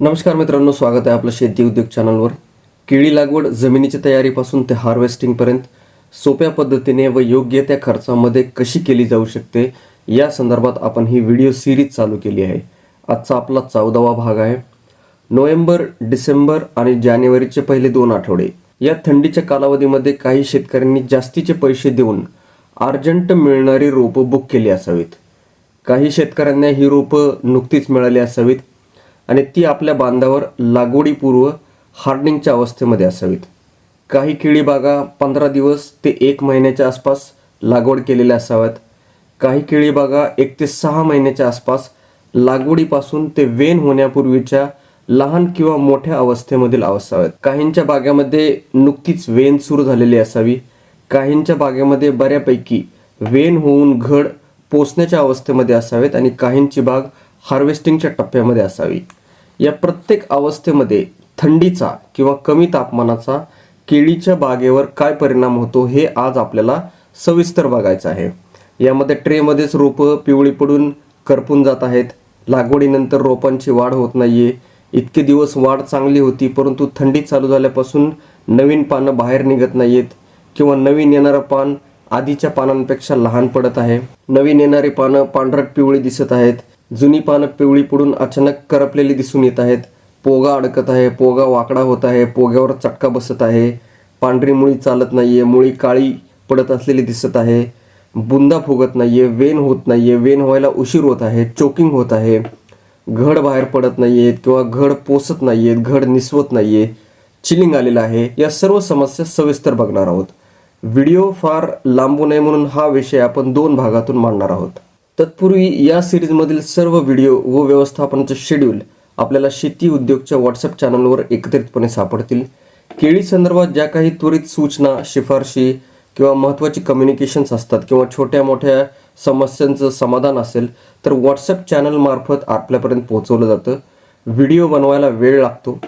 नमस्कार मित्रांनो स्वागत आहे आपलं शेती उद्योग चॅनलवर. केळी लागवड जमिनीच्या तयारीपासून ते हार्वेस्टिंगपर्यंत सोप्या पद्धतीने व योग्य त्या खर्चामध्ये कशी केली जाऊ शकते या संदर्भात आपण ही व्हिडिओ सिरीज चालू केली आहे. आजचा आपला चौदावा भाग आहे. नोव्हेंबर डिसेंबर आणि जानेवारीचे पहिले दोन आठवडे. या थंडीच्या कालावधीमध्ये काही शेतकऱ्यांनी जास्तीचे पैसे देऊन अर्जंट मिळणारी रोपं बुक केली असावीत. काही शेतकऱ्यांना ही रोपं नुकतीच मिळाली असावीत. आणि ती आपल्या बांधावर लागवडीपूर्व हार्डनिंगच्या अवस्थेमध्ये असावीत. काही केळी बागा पंधरा दिवस ते एक महिन्याच्या आसपास लागवड केलेल्या असाव्यात. काही केळी बागा एक ते सहा महिन्याच्या आसपास लागवडीपासून ते वेन होण्यापूर्वीच्या लहान किंवा मोठ्या अवस्थेमधील असाव्यात. काहींच्या बागेमध्ये नुकतीच वेन सुरू झालेली असावी. काहींच्या बागेमध्ये बऱ्यापैकी वेन होऊन घड पोचण्याच्या अवस्थेमध्ये असावेत आणि काहींची बाग हार्वेस्टिंगच्या टप्प्यामध्ये असावी. या प्रत्येक अवस्थेमध्ये थंडीचा किंवा कमी तापमानाचा केळीच्या बागेवर काय परिणाम होतो हे आज आपल्याला सविस्तर बघायचं आहे. यामध्ये ट्रेमध्येच रोपं पिवळी पडून करपून जात आहेत. लागवडीनंतर रोपांची वाढ होत नाही आहे इतके दिवस वाढ चांगली होती परंतु थंडी चालू झाल्यापासून नवीन पानं बाहेर निघत नाही आहेत किंवा नवीन येणारं पान आधीच्या पानांपेक्षा लहान पडत आहे. नवीन येणारी पानं पांढरट पिवळी दिसत आहेत. जुनी पानं पिवळी पडून अचानक करपलेली दिसून येत आहेत. पोगा अडकत आहे पोगा वाकडा होत आहे पोग्यावर चटका बसत आहे. पांढरी मुळी चालत नाही आहे मुळी काळी पडत असलेली दिसत आहे. बुंदा फुगत आहे वेन होत नाही आहे वेन व्हायला उशीर होत आहे चोकिंग होत आहे. घड बाहेर पडत नाही आहेत किंवा घड पोसत नाही आहेत घड निसवत नाही आहे चिलिंग आलेलं आहे. या सर्व समस्या सविस्तर बघणार आहोत. व्हिडिओ फार लांबू नये म्हणून हा विषय आपण दोन भागातून मांडणार आहोत. तत्पूर्वी या सिरीजमधील सर्व व्हिडिओ व व्यवस्थापनाचे शेड्यूल आपल्याला शेती उद्योगच्या व्हॉट्सअप चॅनलवर एकत्रितपणे सापडतील. केळी संदर्भात ज्या काही त्वरित सूचना शिफारशी किंवा महत्त्वाची कम्युनिकेशन्स असतात किंवा छोट्या मोठ्या समस्यांचं समाधान असेल तर व्हॉट्सअप चॅनलमार्फत आपल्यापर्यंत पोहोचवलं जातं. व्हिडिओ बनवायला वेळ लागतो.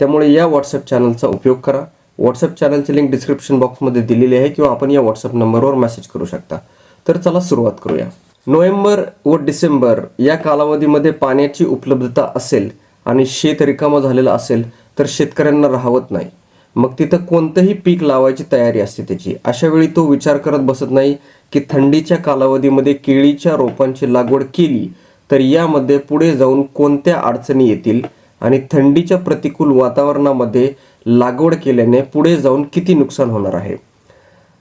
त्यामुळे या व्हॉट्सअप चॅनलचा उपयोग करा. व्हॉट्सअप चॅनलची लिंक डिस्क्रिप्शन बॉक्समध्ये दिलेली आहे किंवा आपण या व्हॉट्सअप नंबरवर मेसेज करू शकता. तर चला सुरुवात करूया. नोव्हेंबर व डिसेंबर या कालावधीमध्ये पाण्याची उपलब्धता असेल आणि शेत रिकामं झालेलं असेल तर शेतकऱ्यांना राहवत नाही. मग तिथं कोणतंही पीक लावायची तयारी असते त्याची. अशा वेळी तो विचार करत बसत नाही की थंडीच्या कालावधीमध्ये केळीच्या रोपांची लागवड केली तर यामध्ये पुढे जाऊन कोणत्या अडचणी येतील आणि थंडीच्या प्रतिकूल वातावरणामध्ये लागवड केल्याने पुढे जाऊन किती नुकसान होणार आहे?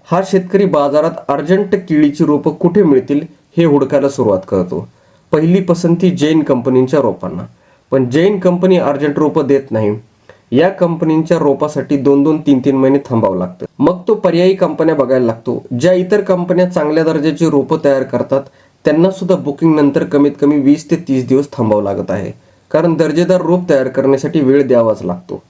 हा शेतकरी बाजारात अर्जंट केळीची रोपं कुठे मिळतील? हे हुडकायला सुरुवात करतो. पहिली पसंती जैन कंपनीच्या रोपांना. पण जैन कंपनी अर्जंट रोपं देत नाही. या कंपनीच्या रोपासाठी दोन दोन तीन तीन महिने थांबावं लागतं. मग तो पर्यायी कंपन्या बघायला लागतो. ज्या इतर कंपन्या चांगल्या दर्जाची रोपं तयार करतात त्यांना सुद्धा बुकिंग नंतर कमीत कमी वीस ते तीस दिवस थांबावं लागत आहे. कारण दर्जेदार रोप तयार करण्यासाठी वेळ द्यावाच लागतो.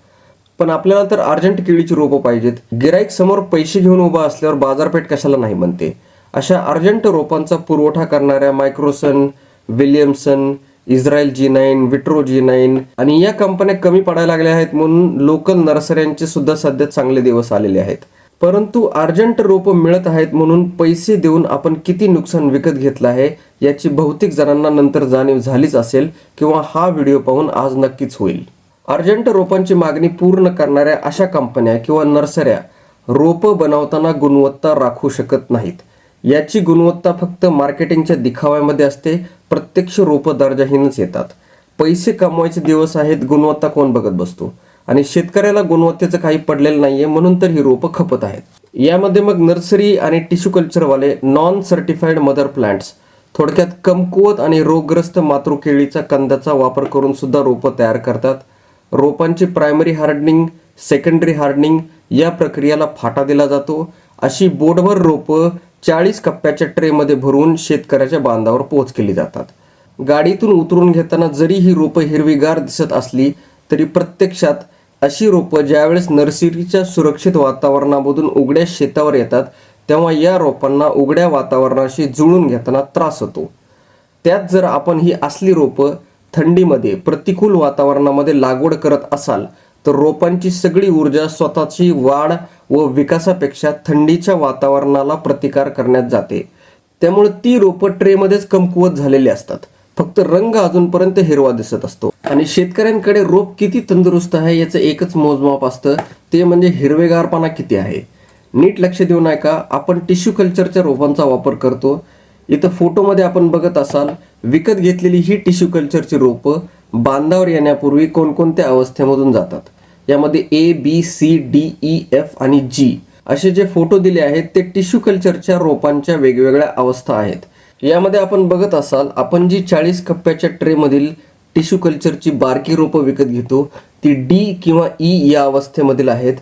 पण आपल्याला तर अर्जंट केळीची रोपं पाहिजेत. गिराईक समोर पैसे घेऊन उभा असल्यावर बाजारपेठ कशाला नाही बनते अशा अर्जंट रोपांचा पुरवठा करणाऱ्या Microsun Williamson Israel G nine vitro G nine आणि या कंपन्या कमी पडायला लागल्या आहेत म्हणून लोकल नर्सऱ्यांचे सुद्धा सध्या चांगले दिवस आलेले आहेत. परंतु अर्जंट रोपं मिळत आहेत म्हणून पैसे देऊन आपण किती नुकसान विकत घेतलं आहे याची बहुतेक जणांना नंतर जाणीव झालीच असेल किंवा हा व्हिडिओ पाहून आज नक्कीच होईल. अर्जंट रोपांची मागणी पूर्ण करणाऱ्या अशा कंपन्या किंवा नर्सऱ्या रोपं बनवताना गुणवत्ता राखू शकत नाहीत. याची गुणवत्ता फक्त मार्केटिंगच्या दिखाव्यामध्ये असते. प्रत्यक्ष रोपं दर्जाहीनच येतात. पैसे कमवायचे दिवस आहेत गुणवत्ता कोण बघत बसतो? आणि शेतकऱ्याला गुणवत्तेचं काही पडलेलं नाहीये म्हणून तर ही रोपं खपत आहेत. यामध्ये मग नर्सरी आणि टिश्यू कल्चरवाले नॉन सर्टिफाईड मदर प्लांट्स थोडक्यात कमकुवत आणि रोगग्रस्त मातृकेळीचा कंदाचा वापर करून सुद्धा रोपं तयार करतात. रोपांची प्रायमरी हार्डनिंग सेकंडरी हार्डनिंग या प्रक्रियेला फाटा दिला जातो. अशी बोटभर रोपं चाळीस कप्प्याच्या ट्रेमध्ये भरून शेतकऱ्याच्या बांधावर पोहोच केली जातात. गाडीतून उतरून घेताना जरी ही रोपं हिरवीगार दिसत असली तरी प्रत्यक्षात अशी रोपं ज्यावेळेस नर्सरीच्या सुरक्षित वातावरणामधून उघड्या शेतावर येतात तेव्हा या रोपांना उघड्या वातावरणाशी जुळून घेताना त्रास होतो. त्यात जर आपण ही असली रोपं थंडीमध्ये प्रतिकूल वातावरणामध्ये लागवड करत असाल तर रोपांची सगळी ऊर्जा स्वतःची वाढ व विकासापेक्षा थंडीच्या वातावरणाला प्रतिकार करण्यात जाते. त्यामुळे ती रोपं ट्रेमध्येच कमकुवत झालेली असतात. फक्त रंग अजूनपर्यंत हिरवा दिसत असतो. आणि शेतकऱ्यांकडे रोप किती तंदुरुस्त आहे याचं एकच मोजमाप असतं. ते म्हणजे हिरवेगारपणा किती आहे. नीट लक्ष देऊ नये का आपण टिश्यू कल्चरच्या रोपांचा वापर करतो. इथं फोटोमध्ये आपण बघत असाल विकत घेतलेली ही टिश्यू कल्चरची रोपं बांधावर येण्यापूर्वी कोणकोणत्या अवस्थेमधून जातात? यामध्ये A B C D E F आणि जी असे जे फोटो दिले आहेत ते टिश्यू कल्चरच्या रोपांच्या वेगवेगळ्या अवस्था आहेत. यामध्ये आपण बघत असाल आपण जी चाळीस कप्प्याच्या ट्रेमधील टिश्यू कल्चरची बारकी रोपं विकत घेतो ती डी किंवा ई या अवस्थेमधील आहेत.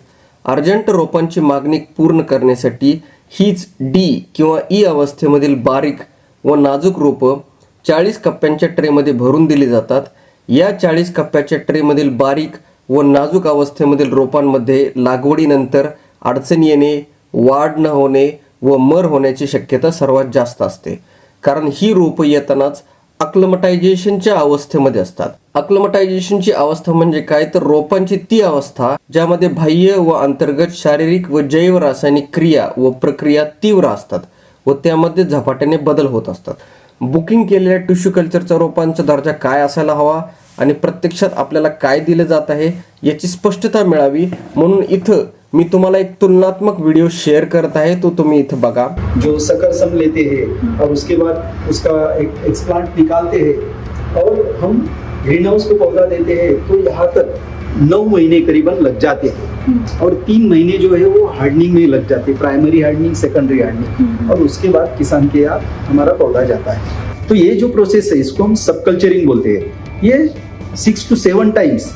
अर्जंट रोपांची मागणी पूर्ण करण्यासाठी हीच डी किंवा ई अवस्थेमधील बारीक व नाजूक रोपं चाळीस कप्प्यांच्या ट्रेमध्ये भरून दिली जातात. या चाळीस कप्प्याच्या ट्रेमधील बारीक व नाजूक अवस्थेमधील रोपांमध्ये लागवडीनंतर अडचण येणे वाढ न होणे व मर होण्याची शक्यता सर्वात जास्त असते. कारण ही रोपं येतानाच अक्लमटायझेशनच्या अवस्थेमध्ये असतात. अक्लमटायझेशनची अवस्था म्हणजे काय? तर रोपांची ती अवस्था ज्यामध्ये बाह्य व अंतर्गत शारीरिक व जैव रासायनिक क्रिया व प्रक्रिया तीव्र असतात व त्यामध्ये झपाट्याने बदल होत असतात. बुकिंग केलेल्या टिश्यू कल्चरच्या रोपांचा दर्जा काय असायला हवा? आणि प्रत्यक्षात आपल्याला काय दिलं जात आहे याची स्पष्टता मिळावी. म्हणून इथं मी तुम्हाला एक तुलनात्मक वीडियो शेयर करता है तो तुम्हें इथं बघा. जो सकरसम लेते हैं और उसके बाद उसका एक एक्सप्लांट निकालते हैं और हम ग्रीन हाउस को पौधा देते हैं तो यहाँ तक नौ महीने करीबन लग जाते हैं। और तीन महीने जो है वो हार्डनिंग में लग जाते हैं प्राइमरी हार्डनिंग सेकेंडरी हार्डनिंग और उसके बाद किसान के यहाँ हमारा पौधा जाता है। तो ये जो प्रोसेस है इसको हम सब कल्चरिंग बोलते हैं। ये सिक्स टू सेवन टाइम्स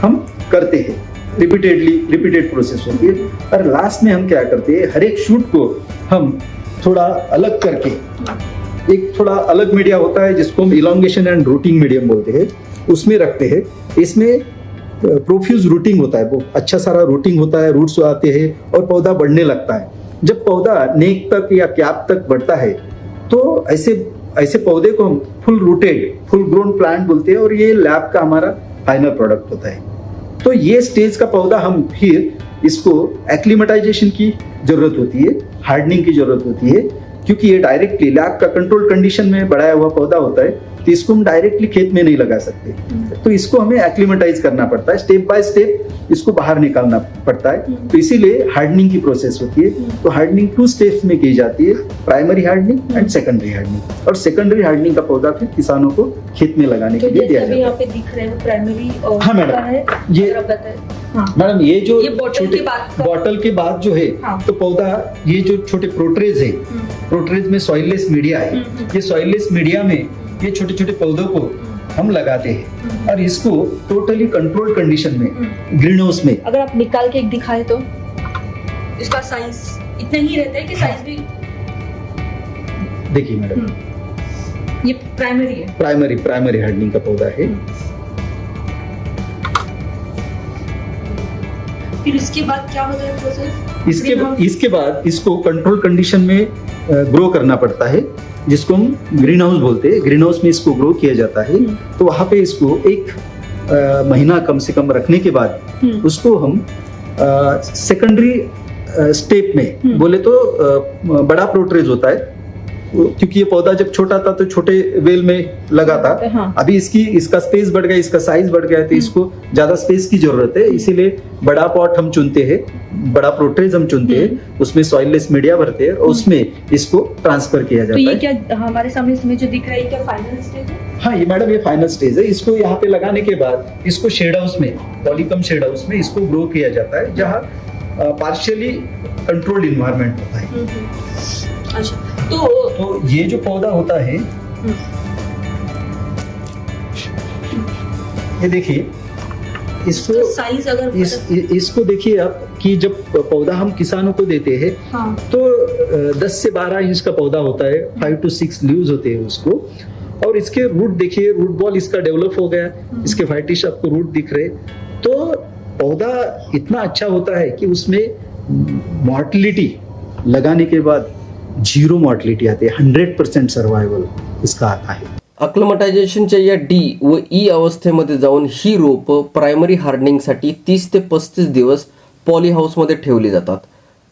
हम करते हैं। रिपीटेडली रिपीटेड प्रोसेस होती है। और लास्ट में हम क्या करते हैं? हर एक शूट को हम थोड़ा अलग करके, एक थोड़ा अलग मीडिया होता है, जिसको हम इलांगेशन एंड रूटिंग मीडियम बोलते हैं, उसमें रखते हैं। इसमें प्रोफ्यूज रूटिंग होता है। वो अच्छा सारा रूटिंग होता है रूट्स आते हैं और पौधा बढ़ने लगता है। जब पौधा नेक तक या कैप तक बढ़ता है तो ऐसे ऐसे पौधे को हम full rooted, full grown plant बोलते हैं और ये लैब का हमारा फाइनल प्रोडक्ट होता है। तो ये स्टेज का पौधा हम फिर इसको एक्लिमेटाइजेशन की ज़रूरत होती है, हार्डनिंग की ज़रूरत होती है, क्योंकि ये डायरेक्टली लैब का कंट्रोल कंडीशन में बढ़ाया हुआ पौधा होता है। तो इसको हम डायरेक्टली खेत में नहीं लगा सकते। तो इसको हमें एक्लिमेटाइज करना पड़ता है। स्टेप बाय स्टेप इसको बाहर निकालना पड़ता है। तो इसीलिए हार्डनिंग की प्रोसेस होती है। तो हार्डनिंग टू स्टेप्स में की जाती है। Primary hardening and secondary hardening और सेकेंडरी हार्डनिंग का पौधा फिर किसानों को खेत में लगाने तो के लिए दिया जाता हैं। प्राइमरी और हाँ, मैडम। है। ये- हाँ। मैडम ये जो छोटे बॉटल के बाद जो है हाँ। तो पौधा ये जो छोटे प्रोटरेज है हम्म, प्रोट्रेज में सॉइललेस मीडिया है। हम्म, हम्म। ये सॉइललेस मीडिया में ये छोटे छोटे पौधों को हम लगाते हैं। और इसको टोटली कंट्रोल कंडीशन में। ग्रीन हाउस में। अगर आप निकाल के एक दिखाए तो? इसका साइज़ इतना ही रहता है कि साइज़ भी देखिए मैडम। हम्म, ये प्राइमरी है। प्राइमरी प्राइमरी हार्डनिंग का पौधा है। फिर इसके बाद क्या होता है प्रोसेस इसके इसके बाद इसको कंट्रोल कंडीशन में ग्रो करना पड़ता है जिसको हम ग्रीन हाउस बोलते हैं ग्रीन हाउस में इसको ग्रो किया जाता है हम्म। तो वहाँ पे इसको एक आ, महीना कम से कम रखने के बाद हम्म, उसको हम सेकेंडरी स्टेप में हम्म। बोले तो आ, बड़ा प्रोट्रेज होता है क्योंकि ये पौधा जब छोटा था तो छोटे वेल में लगा था। हाँ। अभी इसकी इसका स्पेस बढ़ गया इसका साइज़ बढ़ गया तो इसको ज़्यादा स्पेस की ज़रूरत है। इसीलिए बड़ा पॉट हम चुनते हैं बड़ा प्रोट्रेज हम चुनते हैं उसमें सॉइललेस मीडिया भरते हैं और उसमें इसको ट्रांसफ़र किया तो जाता ये है। क्या हमारे सामने इसमें जो दिख रहा है क्या फाइनल स्टेज है? हाँ ये मैडम ये फाइनल स्टेज है। इसको यहाँ पे लगाने के बाद इसको शेड हाउस में पॉलीकम शेड हाउस में इसको ग्रो किया जाता है जहाँ पार्शियली कंट्रोल्ड इन्वायरमेंट होता है। अच्छा। तो तो ये जो पौधा होता है ये देखिए इसको तो साइज़ अगर इस इसको देखिए आप कि जब पौधा हम किसानों को देते हैं हाँ। तो अ, 10 से 12 इंच का पौधा होता है फाइव टू सिक्स लीव्स होते हैं उसको। और इसके रूट देखिए रूट बॉल इसका डेवलप हो गया इसके फाइटिश आपको रूट दिख रहे तो पौधा इतना अच्छा होता है कि उसमें मॉर्टिलिटी लगाने के बाद जीरो मॉर्टलिटी आहे. हंड्रेड पर्सेंट सर्वाइवल इसका आता अक्लमटायझेशनच्या या डी व ई अवस्थेमध्ये जाऊन ही रोपं प्रायमरी हार्डनिंगसाठी तीस ते पस्तीस दिवस पॉली हाऊसमध्ये ठेवली जातात.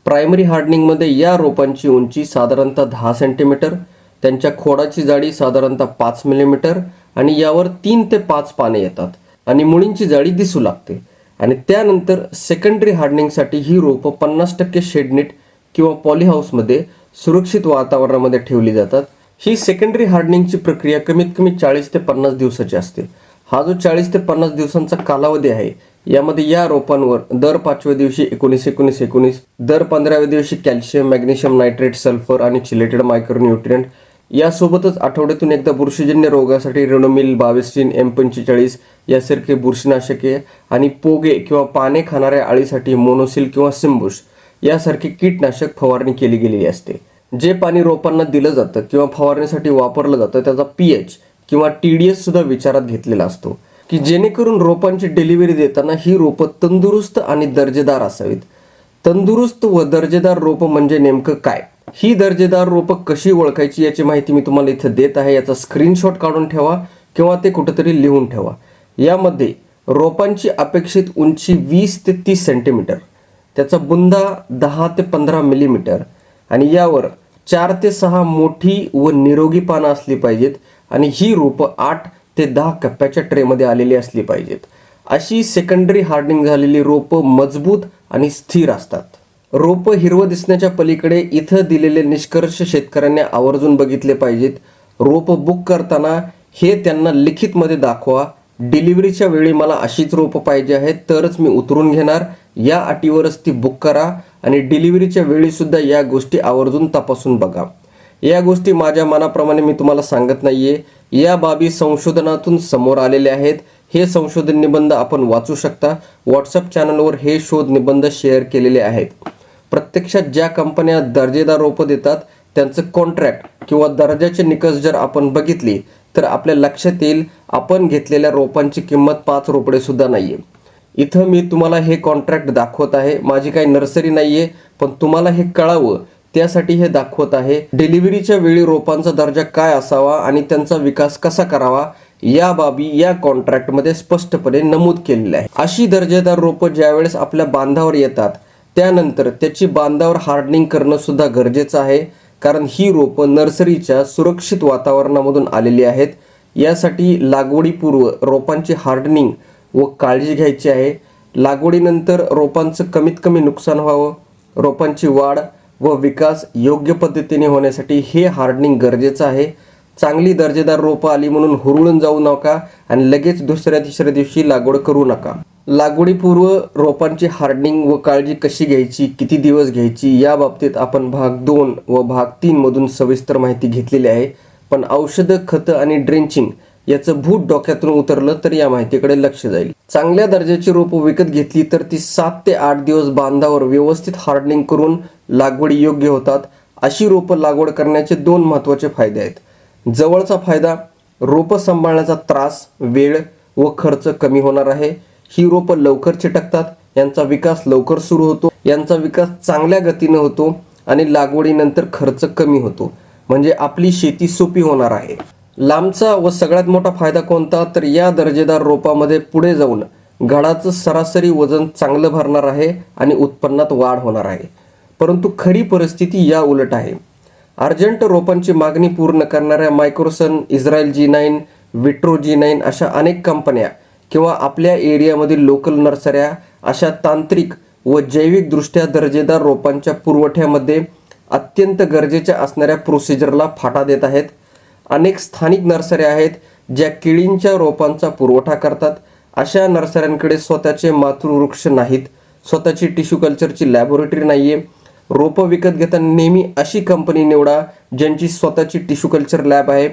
प्रायमरी हार्डनिंगमध्ये या रोपांची उंची साधारणतः दहा सेंटीमीटर त्यांच्या खोडाची जाडी साधारणतः पाच मिलीमीटर आणि यावर तीन ते पाच पाने येतात. आणि मुळींची जाळी दिसू लागते. आणि त्यानंतर सेकंडरी हार्डनिंगसाठी ही रोपं पन्नास टक्के शेडनेट किंवा पॉलीहाऊसमध्ये सुरक्षित वातावरणामध्ये ठेवली जातात. ही सेकंडरी हार्डनिंगची प्रक्रिया कमीत कमी चाळीस ते पन्नास दिवसाची असते. हा जो चाळीस ते पन्नास दिवसांचा कालावधी आहे यामध्ये या रोपांवर दर पाचव्या दिवशी एकोणीस एकोणीस एकोणीस दर पंधराव्या दिवशी कॅल्शियम मॅग्नेशियम नायट्रेट सल्फर आणि चिलेटेड मायक्रोन्युट्रियंट यासोबतच आठवड्यातून एकदा बुरशीजन्य रोगासाठी रेणोमिल बाविस्टीन एम पंचेचाळीस यासारखे बुरशीनाशके आणि पोगे किंवा पाने खाणाऱ्या आळीसाठी मोनोसिल किंवा सिम्बुश यासारखे कीटनाशक फवारणी केली गेलेली असते. जे पाणी रोपांना दिलं जातं किंवा फवारणीसाठी वापरलं जातं त्याचा पीएच किंवा टी डी एस सुद्धा विचारात घेतलेला असतो. की जेणेकरून रोपांची डिलिव्हरी देताना ही रोपं तंदुरुस्त आणि दर्जेदार असावीत. तंदुरुस्त व दर्जेदार रोपं म्हणजे नेमकं काय? ही दर्जेदार रोपं कशी ओळखायची याची माहिती मी तुम्हाला इथं देत आहे. याचा स्क्रीनशॉट काढून ठेवा किंवा ते कुठेतरी लिहून ठेवा. यामध्ये रोपांची अपेक्षित उंची वीस ते तीस सेंटीमीटर त्याचा बुंदा दहा ते पंधरा मिलीमीटर आणि यावर चार ते सहा मोठी व निरोगी पानं असली पाहिजेत आणि ही रोपं आठ ते दहा कप्प्याच्या ट्रेमध्ये आलेली असली पाहिजेत. अशी सेकंडरी हार्डनिंग झालेली रोपं मजबूत आणि स्थिर असतात. रोपं हिरवं दिसण्याच्या पलीकडे इथं दिलेले निष्कर्ष शेतकऱ्यांनी आवर्जून बघितले पाहिजेत. रोपं बुक करताना हे त्यांना लिखितमध्ये दाखवा. डिलिव्हरीच्या वेळी मला अशीच रोपं पाहिजे आहेत तरच मी उतरून घेणार. या अटीवरच ती बुक करा. आणि डिलिव्हरीच्या वेळीसुद्धा या गोष्टी आवर्जून तपासून बघा. या गोष्टी माझ्या मनाप्रमाणे मी तुम्हाला सांगत नाहीये. या बाबी संशोधनातून समोर आलेल्या आहेत. हे संशोधन निबंध आपण वाचू शकता. व्हॉट्सअप चॅनलवर हे शोध निबंध शेअर केलेले आहेत. प्रत्यक्षात ज्या कंपन्या दर्जेदार रोपं देतात त्यांचं कॉन्ट्रॅक्ट किंवा दर्जाचे निकष जर आपण बघितली तर आपल्या लक्षात येईल आपण घेतलेल्या रोपांची किंमत पाच रोपडे सुद्धा आहे इथं मी तुम्हाला हे कॉन्ट्रॅक्ट दाखवत आहे. माझी काही नर्सरी नाही आहे पण तुम्हाला हे कळावं. त्यासाठी हे दाखवत आहे. डिलिव्हरीच्या वेळी रोपांचा दर्जा काय असावा आणि त्यांचा विकास कसा करावा या बाबी या कॉन्ट्रॅक्टमध्ये स्पष्टपणे नमूद केलेल्या आहे. अशी दर्जेदार रोपं ज्यावेळेस आपल्या बांधावर येतात त्यानंतर त्याची बांधावर हार्डनिंग करणं सुद्धा गरजेचं आहे. कारण ही रोपं नर्सरीच्या सुरक्षित वातावरणामधून आलेली आहेत. यासाठी लागवडीपूर्व रोपांची हार्डनिंग व काळजी घ्यायची आहे. लागवडीनंतर रोपांचं कमीत कमी नुकसान व्हावं. रोपांची वाढ व विकास योग्य पद्धतीने होण्यासाठी हे हार्डनिंग गरजेचं आहे. चांगली दर्जेदार रोपं आली म्हणून हुरळून जाऊ नका आणि लगेच दुसऱ्या तिसऱ्या दिवशी लागवड करू नका. लागवडीपूर्व रोपांची हार्डनिंग व काळजी कशी घ्यायची किती दिवस घ्यायची या बाबतीत आपण भाग दोन व भाग तीनमधून सविस्तर माहिती घेतलेली आहे. पण औषधं खतं आणि ड्रेंचिंग याचं भूत डोक्यातून उतरलं तर या माहितीकडे लक्ष जाईल. चांगल्या दर्जाची रोपं विकत घेतली तर ती सात ते आठ दिवस बांधावर व्यवस्थित हार्डनिंग करून लागवडी योग्य होतात. अशी रोपं लागवड करण्याचे दोन महत्त्वाचे फायदे आहेत. जवळचा फायदा रोपं सांभाळण्याचा त्रास वेळ व खर्च कमी होणार आहे. ही रोपं लवकर चिटकतात यांचा विकास लवकर सुरू होतो यांचा विकास चांगल्या गतीनं होतो आणि लागवडीनंतर खर्च कमी होतो. म्हणजे आपली शेती सोपी होणार आहे. लांबचा व सगळ्यात मोठा फायदा कोणता? तर या दर्जेदार रोपामध्ये पुढे जाऊन घडाचं सरासरी वजन चांगलं भरणार आहे आणि उत्पन्नात वाढ होणार आहे. परंतु खरी परिस्थिती या उलट आहे. अर्जंट रोपांची मागणी पूर्ण करणाऱ्या Microsun Israel G nine vitro G nine अशा अनेक कंपन्या किंवा आपल्या एरियामधील लोकल नर्सऱ्या अशा तांत्रिक व जैविकदृष्ट्या दर्जेदार रोपांच्या पुरवठ्यामध्ये अत्यंत गरजेच्या असणाऱ्या प्रोसिजरला फाटा देत आहेत. अनेक स्थानिक नर्सऱ्या आहेत ज्या केळींच्या रोपांचा पुरवठा करतात. अशा नर्सऱ्यांकडे स्वतःचे मातृवृक्ष नाहीत. स्वतःची टिश्यू कल्चरची लॅबोरेटरी नाही आहे रोपं विकत घेताना नेहमी अशी कंपनी निवडा ज्यांची स्वतःची टिश्यू कल्चर लॅब आहे.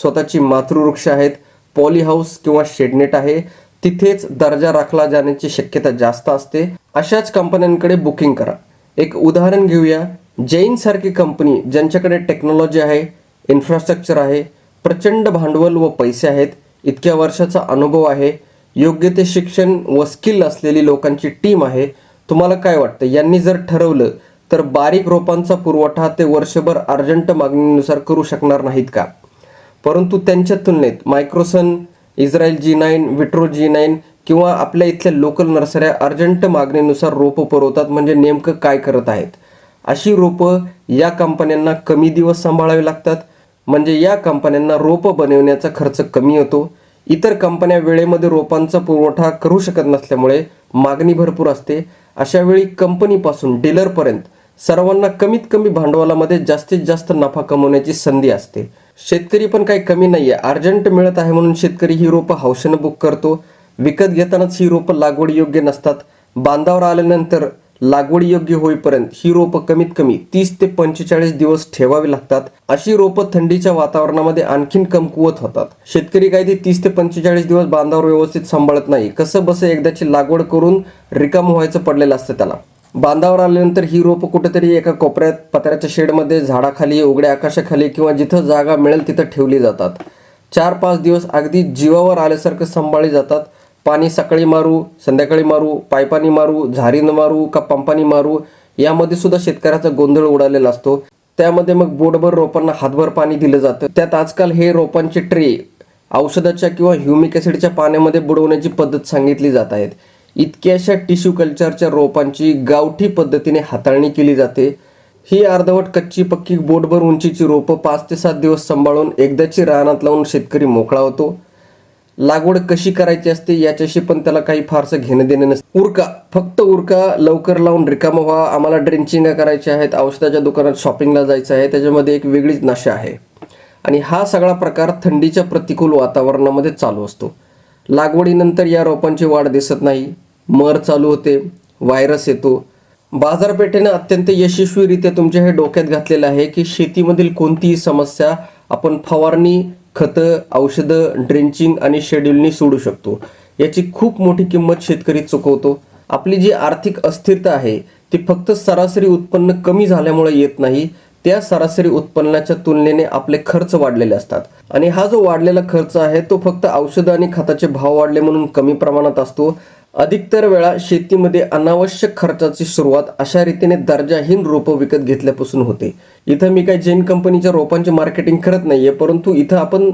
स्वतःची मातृवृक्ष आहेत. पॉली हाऊस किंवा शेडनेट आहे. तिथेच दर्जा राखला जाण्याची शक्यता जास्त असते. अशाच कंपन्यांकडे बुकिंग करा. एक उदाहरण घेऊया. जैनसारखी कंपनी ज्यांच्याकडे टेक्नॉलॉजी आहे इन्फ्रास्ट्रक्चर आहे प्रचंड भांडवल व पैसे आहेत. इतक्या वर्षाचा अनुभव आहे. योग्य ते शिक्षण व स्किल असलेली लोकांची टीम आहे. तुम्हाला काय वाटतं? यांनी जर ठरवलं तर बारीक रोपांचा पुरवठा ते वर्षभर अर्जंट मागणीनुसार करू शकणार नाहीत का? परंतु त्यांच्या तुलनेत Microsun Israel G nine vitro G nine किंवा आपल्या इथल्या लोकल नर्सऱ्या अर्जंट मागणीनुसार रोपं पुरवतात म्हणजे नेमकं काय करत आहेत? अशी रोपं या कंपन्यांना कमी दिवस सांभाळावी लागतात म्हणजे या कंपन्यांना रोपं बनवण्याचा खर्च कमी होतो. इतर कंपन्या वेळेमध्ये रोपांचा पुरवठा करू शकत नसल्यामुळे मागणी भरपूर असते. अशा वेळी कंपनीपासून डीलरपर्यंत सर्वांना कमीत कमी भांडवलामध्ये जास्तीत जास्त नफा कमवण्याची संधी असते. शेतकरी पण काही कमी नाही आहे अर्जंट मिळत आहे म्हणून शेतकरी ही रोपं हौशेनं बुक करतो. विकत घेतानाच ही रोपं लागवड योग्य नसतात. बांधावर आल्यानंतर लागवड योग्य होईपर्यंत ही रोपं कमीत कमी तीस ते पंचेचाळीस दिवस ठेवावी लागतात. अशी रोपं थंडीच्या वातावरणामध्ये आणखीन कमकुवत होतात. शेतकरी काय ते तीस ते पंचेचाळीस दिवस बांधावर व्यवस्थित सांभाळत नाही. कसं बस एकदाची लागवड करून रिकाम व्हायचं पडलेलं असतं त्याला. बांधावर आल्यानंतर ही रोपं कुठेतरी एका कोपऱ्यात पत्र्याच्या शेडमध्ये झाडाखाली उघड्या आकाशाखाली किंवा जिथं जागा मिळेल तिथं ठेवली जातात. चार पाच दिवस अगदी जीवावर आल्यासारखं सांभाळली जातात. पाणी सकाळी मारू संध्याकाळी मारू पायपानी मारू झारीनं मारू का पंपानी मारू यामध्ये सुद्धा शेतकऱ्याचा गोंधळ उडालेला असतो. त्यामध्ये मग बोटभर रोपांना हातभर पाणी दिलं जातं. त्यात आजकाल हे रोपांचे ट्रे औषधाच्या किंवा ह्युमिक ॲसिडच्या पाण्यामध्ये बुडवण्याची पद्धत सांगितली जात आहेत. इतक्याशा टिश्यू कल्चरच्या रोपांची गावठी पद्धतीने हाताळणी केली जाते. ही अर्धवट कच्ची पक्की बोटभर उंचीची रोपं पाच ते सात दिवस सांभाळून एकदाची रानात लावून शेतकरी मोकळा होतो. लागवड कशी करायची असते याच्याशी पण त्याला काही फारसं घेणं देणं नसतं. उरका फक्त उरका लवकर लावून रिकामा व्हा. आम्हाला ड्रिंचिंग करायच्या आहेत औषधाच्या दुकानात शॉपिंगला जायचं आहे त्याच्यामध्ये एक वेगळीच नशा आहे. आणि हा सगळा प्रकार थंडीच्या प्रतिकूल वातावरणामध्ये चालू असतो. लागवडीनंतर या रोपांची वाढ दिसत नाही. मर चालू होते व्हायरस येतो. बाजारपेठेनं अत्यंत यशस्वीरित्या तुमच्या हे डोक्यात घातलेलं आहे की शेतीमधील कोणतीही समस्या आपण फवारणी खतं औषधं ड्रिंचिंग आणि शेड्यूलनी सोडू शकतो. याची खूप मोठी किंमत शेतकरी चुकवतो. आपली जी आर्थिक अस्थिरता आहे ती फक्त सरासरी उत्पन्न कमी झाल्यामुळे येत नाही. त्या सरासरी उत्पन्नाच्या तुलनेने आपले खर्च वाढलेले असतात. आणि हा जो वाढलेला खर्च आहे तो फक्त औषधं आणि खताचे भाव वाढले म्हणून कमी प्रमाणात असतो. अधिकतर वेळा शेतीमध्ये अनावश्यक खर्चाची सुरुवात अशा रीतीने दर्जाहीन रोपं विकत घेतल्यापासून होते. इथं मी काय जैन कंपनीच्या रोपांचे मार्केटिंग करत नाही आहे परंतु इथं आपण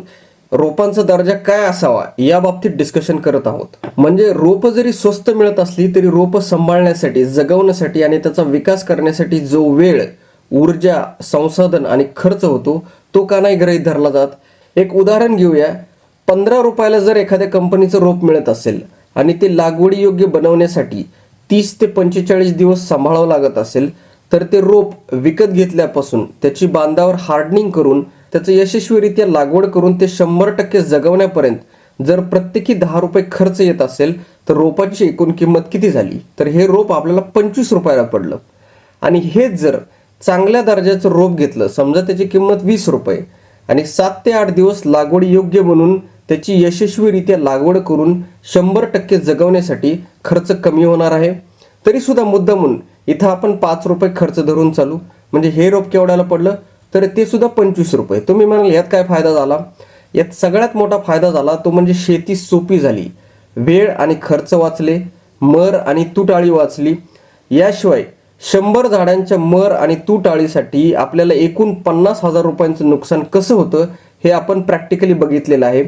रोपांचा दर्जा काय असावा या बाबतीत डिस्कशन करत आहोत. म्हणजे रोपं जरी स्वस्त मिळत असली तरी रोपं सांभाळण्यासाठी जगवण्यासाठी आणि त्याचा विकास करण्यासाठी जो वेळ ऊर्जा संसाधन आणि खर्च होतो तो का नाही गृहीत धरला जात? एक उदाहरण घेऊया. पंधरा रुपयाला जर एखाद्या कंपनीचं रोप मिळत असेल आणि ते लागवडी योग्य बनवण्यासाठी तीस ते पंचेचाळीस दिवस सांभाळावं लागत असेल तर ते रोप विकत घेतल्यापासून त्याची बांधावर हार्डनिंग करून त्याचं यशस्वीरित्या लागवड करून ते शंभर टक्के जगवण्यापर्यंत जर प्रत्येकी दहा रुपये खर्च येत असेल तर रोपाची एकूण किंमत किती झाली? तर हे रोप आपल्याला पंचवीस रुपयाला पडलं. आणि हेच जर चांगल्या दर्जाचं रोप घेतलं समजा त्याची किंमत वीस रुपये आणि सात ते आठ दिवस लागवड योग्य म्हणून त्याची यशस्वीरित्या लागवड करून शंभर टक्के जगवण्यासाठी खर्च कमी होणार आहे तरीसुद्धा मुद्दा म्हणून इथं आपण पाच रुपये खर्च धरून चालू. म्हणजे हे रोप केवढ्याला पडलं? तर ते सुद्धा पंचवीस रुपये. तुम्ही म्हणाल यात काय फायदा झाला? यात सगळ्यात मोठा फायदा झाला तो म्हणजे शेती सोपी झाली. वेळ आणि खर्च वाचले मर आणि तुटाळी वाचली. याशिवाय शंभर झाडांच्या मर आणि तुटाळीसाठी आपल्याला एकूण पन्नास हजार रुपयांचं नुकसान कसं होतं हे आपण प्रॅक्टिकली बघितलेलं आहे.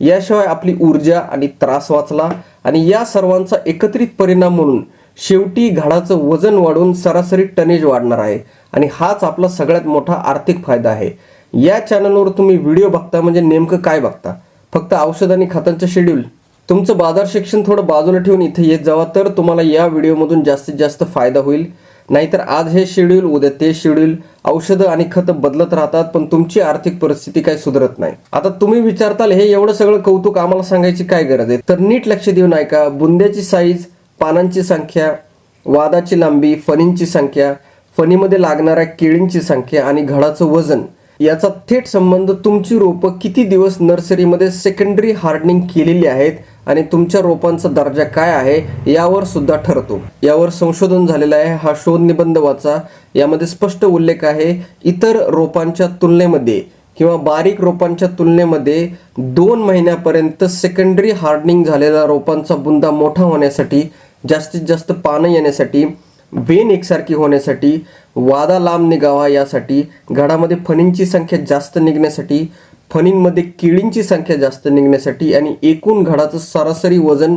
याशिवाय आपली ऊर्जा आणि त्रास वाचला. आणि या सर्वांचा एकत्रित परिणाम म्हणून शेवटी घाडाचं वजन वाढून सरासरी टनेज वाढणार आहे. आणि हाच आपला सगळ्यात मोठा आर्थिक फायदा आहे. या चॅनलवर तुम्ही व्हिडिओ बघता म्हणजे नेमकं काय बघता? फक्त औषध आणि खतांचं शेड्यूल तुमचं बाजार शिक्षण थोडं बाजूला ठेवून इथे येत जावा तर तुम्हाला या व्हिडिओमधून जास्तीत जास्त फायदा होईल. नाहीतर आज हे शेड्यूल उद्या ते शेड्यूल औषधं आणि खतं बदलत राहतात पण तुमची आर्थिक परिस्थिती काही सुधारत नाही. आता तुम्ही विचारताल हे एवढं सगळं कौतुक आम्हाला सांगायची काय गरज आहे? तर नीट लक्ष देऊन ऐका बुंद्याची साईज पानांची संख्या वादाची लांबी फणींची संख्या फणीमध्ये लागणाऱ्या केळींची संख्या आणि घडाचं वजन याचा थेट संबंध तुमची रोपं किती दिवस नर्सरीमध्ये सेकंडरी हार्डनिंग केलेली आहेत आणि तुमच्या रोपांचा दर्जा काय आहे यावर सुद्धा ठरतो. यावर संशोधन झालेलं आहे. हा शोध निबंध वाचा. यामध्ये स्पष्ट उल्लेख आहे इतर रोपांच्या तुलनेमध्ये किंवा बारीक रोपांच्या तुलनेमध्ये दोन महिन्यापर्यंत सेकंडरी हार्डनिंग झालेल्या रोपांचा बुंदा मोठा होण्यासाठी जास्तीत जास्त पानं येण्यासाठी वेन एकसारखी होण्यासाठी वादा लांब निघावा यासाठी घडामध्ये फणींची संख्या जास्त निघण्यासाठी फणींमध्ये किडींची संख्या जास्त निघण्यासाठी आणि एकूण घडाचं सरासरी वजन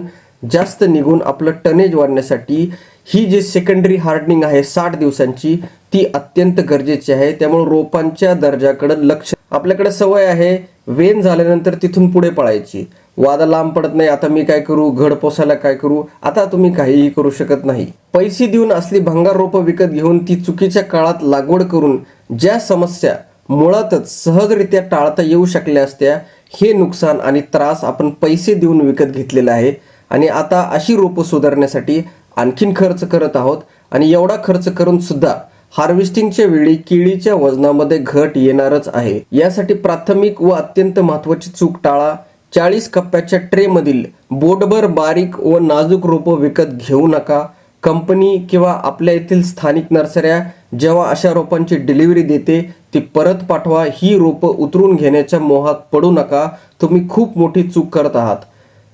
जास्त निघून आपलं टनेज वाढण्यासाठी ही जी सेकंडरी हार्डनिंग आहे साठ दिवसांची ती अत्यंत गरजेची आहे. त्यामुळे रोपांच्या दर्जाकडे लक्ष आपल्याकडे सवय आहे वेन झाल्यानंतर तिथून पुढे पळायची. वादा लांब पडत नाही. आता मी काय करू? घड पोसायला काय करू? आता तुम्ही काहीही करू शकत नाही. पैसे देऊन असली भंगार रोपं विकत घेऊन ती चुकीच्या काळात लागवड करून ज्या समस्या मुळातच सहजरित्या टाळता येऊ शकल्या असत्या हे नुकसान आणि त्रास आपण पैसे देऊन विकत घेतलेलं आहे. आणि आता अशी रोपं सुधारण्यासाठी आणखीन खर्च करत आहोत. आणि एवढा खर्च करून सुद्धा हार्वेस्टिंगच्या वेळी केळीच्या वजनामध्ये घट येणारच आहे. यासाठी प्राथमिक व अत्यंत महत्वाची चूक टाळा. चाळीस कप्प्याच्या ट्रेमधील बोटभर बारीक व नाजूक रोपं विकत घेऊ नका. कंपनी किंवा आपल्या येथील स्थानिक नर्सऱ्या जेव्हा अशा रोपांची डिलिव्हरी देते ती परत पाठवा. ही रोपं उतरून घेण्याच्या मोहात पडू नका. तुम्ही खूप मोठी चूक करत आहात.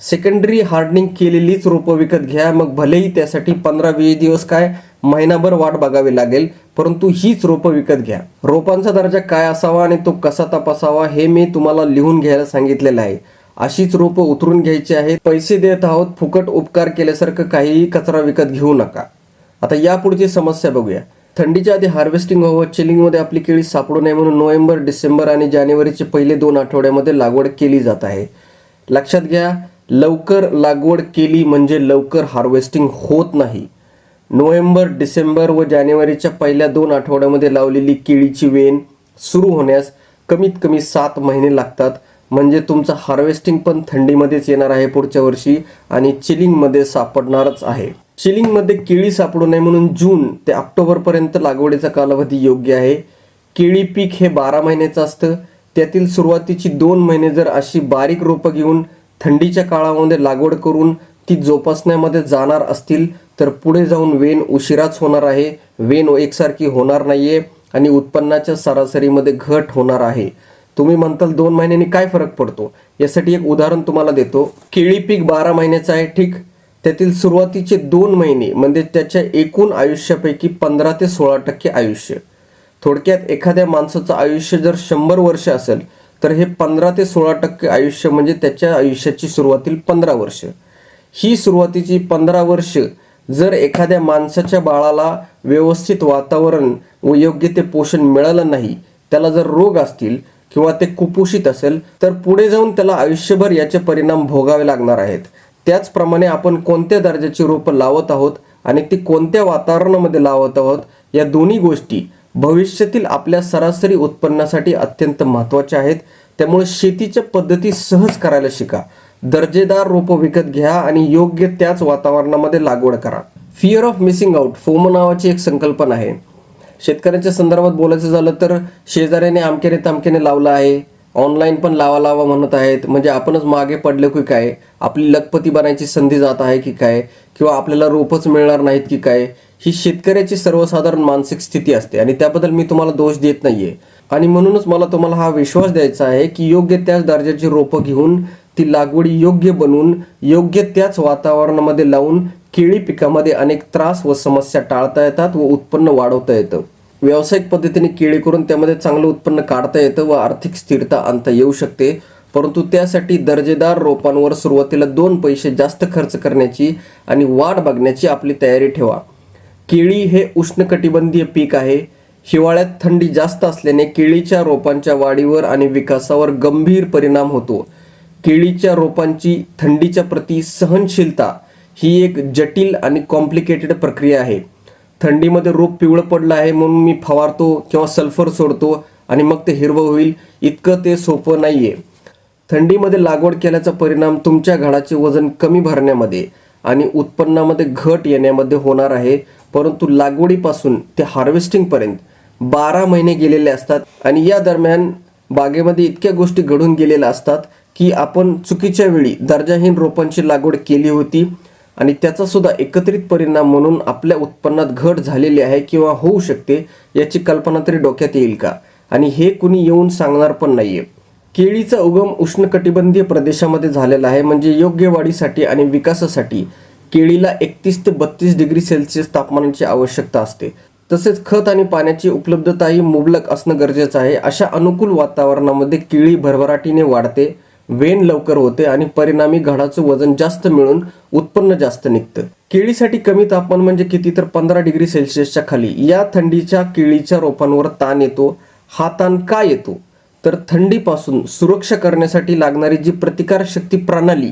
सेकंडरी हार्डनिंग केलेलीच रोपं विकत घ्या. मग भलेही त्यासाठी पंधरा वीस दिवस काय महिनाभर वाट बघावी लागेल. परंतु हीच रोपं विकत घ्या. रोपांचा दर्जा काय असावा आणि तो कसा तपासावा हे मी तुम्हाला लिहून घ्यायला सांगितलेलं आहे. अशीच रोपं उतरून घ्यायची आहेत. पैसे देत आहोत. फुकट उपकार केल्यासारखं काहीही कचरा विकत घेऊ नका. आता यापुढची समस्या बघूया. थंडीच्या आधी हार्वेस्टिंग व्हावं चिलिंगमध्ये आपली केळी सापडू नये म्हणून नोव्हेंबर डिसेंबर आणि जानेवारीचे पहिले दोन आठवड्यामध्ये लागवड केली जात आहे. लक्षात घ्या लवकर लागवड केली म्हणजे लवकर हार्वेस्टिंग होत नाही. नोव्हेंबर डिसेंबर व जानेवारीच्या पहिल्या दोन आठवड्यामध्ये लावलेली केळीची वेन सुरू होण्यास कमीत कमी सात महिने लागतात. म्हणजे तुमचं हार्वेस्टिंग पण थंडीमध्येच येणार आहे पुढच्या वर्षी आणि चिलिंगमध्ये सापडणारच आहे. चिलिंगमध्ये केळी सापडू नये म्हणून जून ते ऑक्टोबरपर्यंत लागवडीचा कालावधी योग्य आहे. केळी पीक हे बारा महिन्याचं असतं. त्यातील सुरुवातीची दोन महिने जर अशी बारीक रोपं घेऊन थंडीच्या काळामध्ये लागवड करून ती जोपासण्यामध्ये जाणार असतील तर पुढे जाऊन वेन उशिराच होणार आहे. वेन एकसारखी होणार नाहीये आणि उत्पन्नाच्या सरासरीमध्ये घट होणार आहे. तुम्ही म्हणताल दोन महिन्यांनी काय फरक पडतो? यासाठी एक उदाहरण तुम्हाला देतो. केळी पीक बारा महिन्याचं आहे ठीक? त्यातील सुरुवातीचे दोन महिने म्हणजे त्याच्या एकूण आयुष्यापैकी पंधरा ते सोळा टक्के आयुष्य. थोडक्यात एखाद्या माणसाचं आयुष्य जर शंभर वर्ष असेल तर हे पंधरा ते सोळा टक्के आयुष्य म्हणजे त्याच्या आयुष्याची सुरुवातील पंधरा वर्ष. ही सुरुवातीची पंधरा वर्ष जर एखाद्या माणसाच्या बाळाला व्यवस्थित वातावरण व योग्य ते पोषण मिळालं नाही त्याला जर रोग असतील किंवा ते कुपोषित असेल तर पुढे जाऊन त्याला आयुष्यभर याचे परिणाम भोगावे लागणार आहेत. त्याचप्रमाणे आपण कोणत्या दर्जाची रोपं लावत आहोत आणि ती कोणत्या वातावरणामध्ये लावत आहोत या दोन्ही गोष्टी भविष्यातील आपल्या सरासरी उत्पन्नासाठी अत्यंत महत्त्वाच्या आहेत. त्यामुळे शेतीच्या पद्धती सहज करायला शिका. दर्जेदार रोपं विकत घ्या आणि योग्य त्याच वातावरणामध्ये लागवड करा. Fear of missing out FOMO नावाची एक संकल्पना आहे. शेतकऱ्यांच्या संदर्भात बोलायचं झालं तर शेजाऱ्याने अमक्याने तमक्याने लावलं आहे. ऑनलाईन पण लावा लावा म्हणत आहेत. म्हणजे आपणच मागे पडलो की काय? आपली लखपती बनायची संधी जात आहे की काय? किंवा आपल्याला रोपच मिळणार नाहीत की काय? ही शेतकऱ्याची सर्वसाधारण मानसिक स्थिती असते आणि त्याबद्दल मी तुम्हाला दोष देत नाहीये. आणि म्हणूनच मला तुम्हाला हा विश्वास द्यायचा आहे की योग्य त्याच दर्जाची रोपं घेऊन ती लागवडी योग्य बनवून योग्य त्याच वातावरणामध्ये लावून केळी पिकामध्ये अनेक त्रास व समस्या टाळता येतात व उत्पन्न वाढवता येतं. व्यावसायिक पद्धतीने केळी करून त्यामध्ये चांगलं उत्पन्न काढता येतं व आर्थिक स्थिरता आणता येऊ शकते. परंतु त्यासाठी दर्जेदार रोपांवर सुरुवातीला दोन पैसे जास्त खर्च करण्याची आणि वाढ बघण्याची आपली तयारी ठेवा. केळी हे उष्णकटिबंधीय पीक आहे. हिवाळ्यात थंडी जास्त असल्याने केळीच्या रोपांच्या वाढीवर आणि विकासावर गंभीर परिणाम होतो. केळीच्या रोपांची थंडीच्या प्रती सहनशीलता ही एक जटिल आणि कॉम्प्लिकेटेड प्रक्रिया आहे. थंडीमध्ये रोप पिवळं पडलं आहे म्हणून मी फवारतो किंवा सल्फर सोडतो आणि मग ते हिरवं होईल. इतकं ते सोपं नाही आहे थंडीमध्ये लागवड केल्याचा परिणाम तुमच्या घडाचे वजन कमी भरण्यामध्ये आणि उत्पन्नामध्ये घट येण्यामध्ये होणार आहे. परंतु लागवडीपासून ते हार्वेस्टिंगपर्यंत बारा महिने गेलेले असतात आणि या दरम्यान बागेमध्ये इतक्या गोष्टी घडून गेलेल्या असतात की आपण चुकीच्या वेळी दर्जाहीन रोपांची लागवड केली होती. आणि त्याचा सुद्धा एकत्रित परिणाम म्हणून आपल्या उत्पन्नात घट झालेली आहे किंवा होऊ शकते याची कल्पना तरी डोक्यात येईल का? आणि हे कुणी येऊन सांगणार पण नाहीये. केळीचा उगम उष्णकटिबंधीय प्रदेशामध्ये झालेला आहे म्हणजे योग्य वाढीसाठी आणि विकासासाठी केळीला एकतीस ते बत्तीस डिग्री सेल्सिअस तापमानाची आवश्यकता असते. तसेच खत आणि पाण्याची उपलब्धताही मुबलक असणं गरजेचं आहे. अशा अनुकूल वातावरणामध्ये केळी भरभराटीने वाढते. वेन लवकर होते आणि परिणामी घडाचं वजन जास्त मिळून उत्पन्न जास्त निघतं. केळीसाठी कमी तापमान म्हणजे किती तर पंधरा डिग्री सेल्सिअसच्या खाली. या थंडीच्या केळीच्या रोपांवर ताण येतो. हा ताण का येतो? तर थंडीपासून सुरक्षा करण्यासाठी लागणारी जी प्रतिकारशक्ती प्रणाली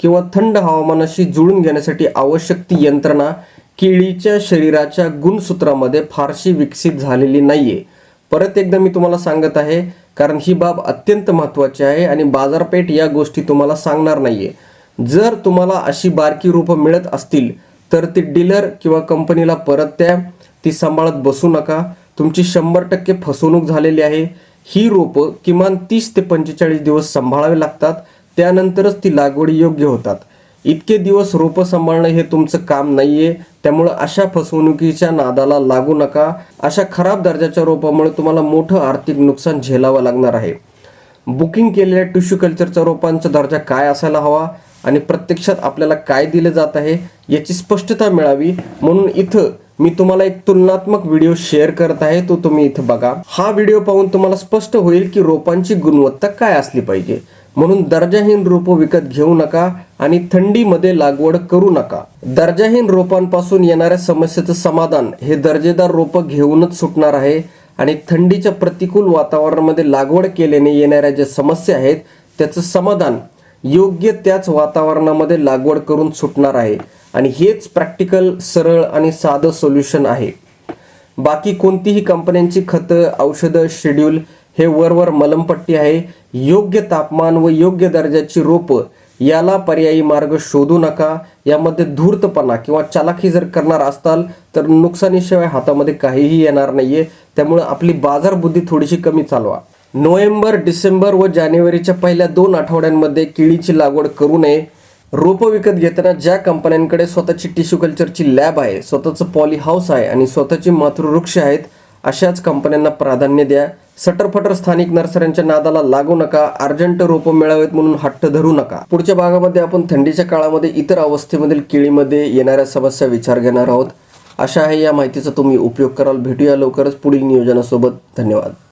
किंवा थंड हवामानाशी जुळून घेण्यासाठी आवश्यक ती यंत्रणा केळीच्या शरीराच्या गुणसूत्रामध्ये फारशी विकसित झालेली नाहीये. परत एकदा मी तुम्हाला सांगत आहे कारण ही बाब अत्यंत महत्त्वाची आहे आणि बाजारपेठ या गोष्टी तुम्हाला सांगणार नाही आहे जर तुम्हाला अशी बारकी रोपं मिळत असतील तर ती डीलर किंवा कंपनीला परत द्या ती सांभाळत बसू नका. तुमची शंभर टक्के फसवणूक झालेली आहे. ही रोपं किमान तीस ते पंचेचाळीस दिवस सांभाळावे लागतात त्यानंतरच ती लागवडी योग्य होतात. इतके दिवस रोपं सांभाळणं हे तुमचं काम नाहीये. त्यामुळं अशा फसवणुकीच्या नादाला लागू नका. अशा खराब दर्जाच्या रोपामुळे तुम्हाला मोठं आर्थिक नुकसान झेलावं लागणार आहे. बुकिंग केलेल्या टिश्यू कल्चरच्या रोपांचा दर्जा काय असायला हवा आणि प्रत्यक्षात आपल्याला काय दिले जात आहे याची स्पष्टता मिळावी. म्हणून इथं मी तुम्हाला एक तुलनात्मक व्हिडिओ शेअर करत आहे. तो तुम्ही इथं बघा. हा व्हिडिओ पाहून तुम्हाला स्पष्ट होईल की रोपांची गुणवत्ता काय असली पाहिजे. म्हणून दर्जाहीन रोपं विकत घेऊ नका आणि थंडीमध्ये लागवड करू नका. दर्जाहीन रोपांपासून येणाऱ्या समस्येचं समाधान हे दर्जेदार रोपं घेऊनच सुटणार आहे आणि थंडीच्या प्रतिकूल वातावरणामध्ये लागवड केल्याने येणाऱ्या ज्या समस्या आहेत त्याचं समाधान योग्य त्याच वातावरणामध्ये लागवड करून सुटणार आहे. आणि हेच प्रॅक्टिकल सरळ आणि साधं सोल्युशन आहे. बाकी कोणतीही कंपन्यांची खतं औषधं शेड्यूल हे वरवर मलमपट्टी आहे. योग्य तापमान व योग्य दर्जाची रोपं याला पर्यायी मार्ग शोधू नका. यामध्ये धूर्तपणा किंवा चालाखी जर करणार असाल तर नुकसानीशिवाय हातामध्ये काहीही येणार नाहीये. त्यामुळे आपली बाजारबुद्धी थोडीशी कमी चालवा. नोव्हेंबर डिसेंबर व जानेवारीच्या पहिल्या दोन आठवड्यांमध्ये केळीची लागवड करू नये. रोपं विकत घेताना ज्या कंपन्यांकडे स्वतःची टिश्यू कल्चरची लॅब आहे स्वतःचं पॉली हाऊस आहे आणि स्वतःची मातृवृक्ष आहेत अशाच कंपन्यांना प्राधान्य द्या. सटरफटर स्थानिक नर्सऱ्यांच्या नादाला लागू नका अर्जंट रोपं मिळावेत म्हणून हट्ट धरू नका. पुढच्या भागामध्ये आपण थंडीच्या काळामध्ये इतर अवस्थेमधील केळीमध्ये येणाऱ्या समस्या विचार घेणार आहोत. अशा आहे या माहितीचा तुम्ही उपयोग कराल. भेटूया लवकरच पुढील नियोजनासोबत. धन्यवाद.